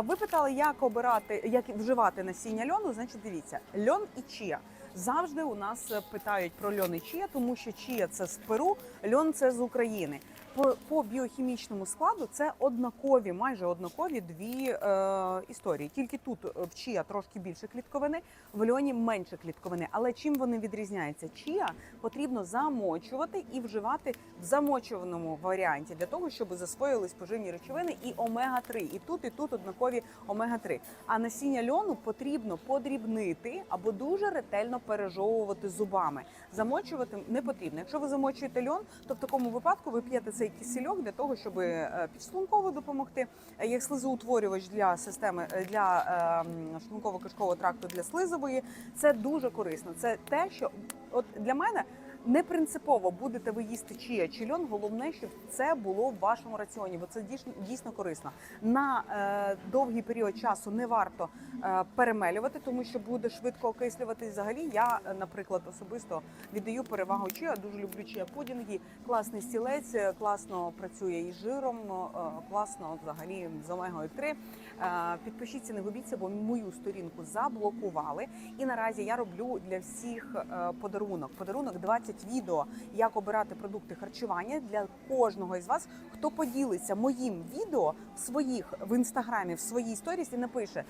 Ви питали, як обирати, як вживати насіння льону. Значить, дивіться, льон і чія. Завжди у нас питають про льон і чия, тому що чия це з Перу, льон це з України. По, по біохімічному складу це однакові, майже однакові дві е, історії. Тільки тут в чия трошки більше клітковини, в льоні менше клітковини. Але чим вони відрізняються? Чия потрібно замочувати і вживати в замочуваному варіанті для того, щоб засвоїлись поживні речовини і омега 3 І тут, і тут однакові омега 3 А насіння льону потрібно подрібнити або дуже ретельно пережовувати зубами. Замочувати не потрібно. Якщо ви замочуєте льон, то в такому випадку ви п'єте цей кисельок для того, щоб е, підшлунково допомогти, е, як слизоутворювач для системи е, для е, шлунково-кишкового тракту для слизової. Це дуже корисно. Це те, що от для мене. Не принципово будете ви їсти чия чи льон. Головне, щоб це було в вашому раціоні, бо це дійсно дійсно корисно. На е, довгий період часу не варто е, перемелювати, тому що буде швидко окислюватись. Взагалі, я, е, наприклад, особисто віддаю перевагу чия. Дуже люблю чия пудінги. Класний стілець, е, класно працює із жиром, е, класно взагалі з омегою 3 Е, Підпишіться, не губіться, бо мою сторінку заблокували. І наразі я роблю для всіх е, подарунок. Подарунок 20 відео, як обирати продукти харчування для кожного із вас, хто поділиться моїм відео в своїх в інстаграмі, в своїй сторіс і напише.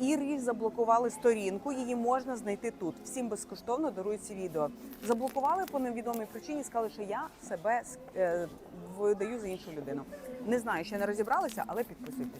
Ірі заблокували сторінку, її можна знайти тут. Всім безкоштовно дарують ці відео. Заблокували по невідомій причині, сказали, що я себе е, видаю за іншу людину. Не знаю, ще не розібралися, але підписуйтесь.